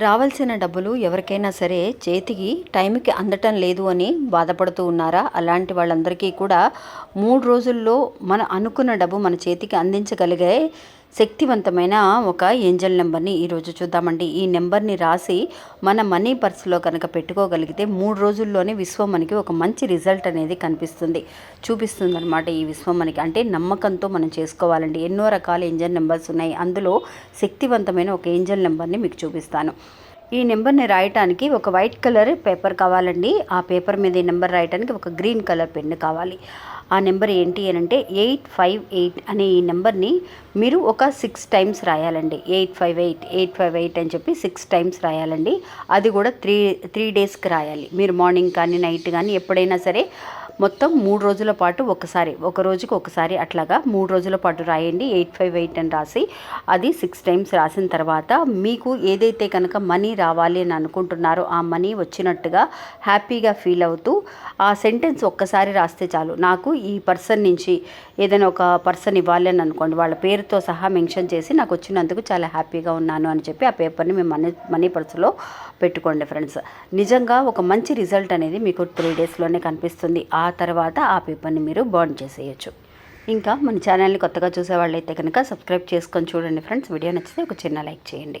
రావాల్సిన డబ్బులు ఎవరికైనా సరే చేతికి టైంకి అందటం లేదు అని బాధపడుతూ ఉన్నారా? అలాంటి వాళ్ళందరికీ కూడా మూడు రోజుల్లో మన అనుకున్న డబ్బు మన చేతికి అందించగలిగే శక్తివంతమైన ఒక ఏంజల్ నెంబర్ని ఈరోజు చూద్దామండి. ఈ నెంబర్ని రాసి మన మనీ పర్స్లో కనుక పెట్టుకోగలిగితే మూడు రోజుల్లోనే విశ్వం మనకి ఒక మంచి రిజల్ట్ అనేది కనిపిస్తుంది. చూపిస్తుంది అనమాట ఈ విశ్వం మనకి. అంటే నమ్మకంతో మనం చేసుకోవాలండి. ఎన్నో రకాల ఏంజల్ నెంబర్స్ ఉన్నాయి. అందులో శక్తివంతమైన ఒక ఏంజల్ నెంబర్ని మీకు చూపిస్తాను. ఈ నెంబర్ని రాయటానికి ఒక వైట్ కలర్ పేపర్ కావాలండి. ఆ పేపర్ మీద ఈ నెంబర్ రాయటానికి ఒక గ్రీన్ కలర్ పెన్ కావాలి. ఆ నెంబర్ ఏంటి అని అంటే ఎయిట్ ఫైవ్ ఎయిట్ అనే ఈ నెంబర్ని మీరు ఒక six times రాయాలండి. Eight five eight eight five eight అని చెప్పి సిక్స్ టైమ్స్ రాయాలండి. అది కూడా త్రీ త్రీ డేస్కి రాయాలి. మీరు మార్నింగ్ కానీ నైట్ కానీ ఎప్పుడైనా సరే మొత్తం మూడు రోజుల పాటు ఒకసారి ఒక రోజుకి ఒకసారి అట్లాగా మూడు రోజుల పాటు రాయండి. ఎయిట్ ఫైవ్ ఎయిట్ అని రాసి అది సిక్స్ టైమ్స్ రాసిన తర్వాత మీకు ఏదైతే కనుక మనీ రావాలి అని అనుకుంటున్నారో ఆ మనీ వచ్చినట్టుగా హ్యాపీగా ఫీల్ అవుతూ ఆ సెంటెన్స్ ఒక్కసారి రాస్తే చాలు. నాకు ఈ పర్సన్ నుంచి ఏదైనా ఒక పర్సన్ ఇవ్వాలి అని అనుకోండి వాళ్ళ పేరుతో సహా మెన్షన్ చేసి నాకు వచ్చినందుకు చాలా హ్యాపీగా ఉన్నాను అని చెప్పి ఆ పేపర్ని మేము మనీ మనీ పర్సులో పెట్టుకోండి ఫ్రెండ్స్. నిజంగా ఒక మంచి రిజల్ట్ అనేది మీకు త్రీ డేస్లోనే కనిపిస్తుంది. ఆ ఆ తర్వాత ఆ పేపర్ని మీరు బర్న్ చేసేయచ్చు. ఇంకా మన ఛానల్ని కొత్తగా చూసే వాళ్ళైతే కనుక సబ్స్క్రైబ్ చేసుకొని చూడండి ఫ్రెండ్స్. వీడియో నచ్చితే ఒక చిన్న లైక్ చేయండి.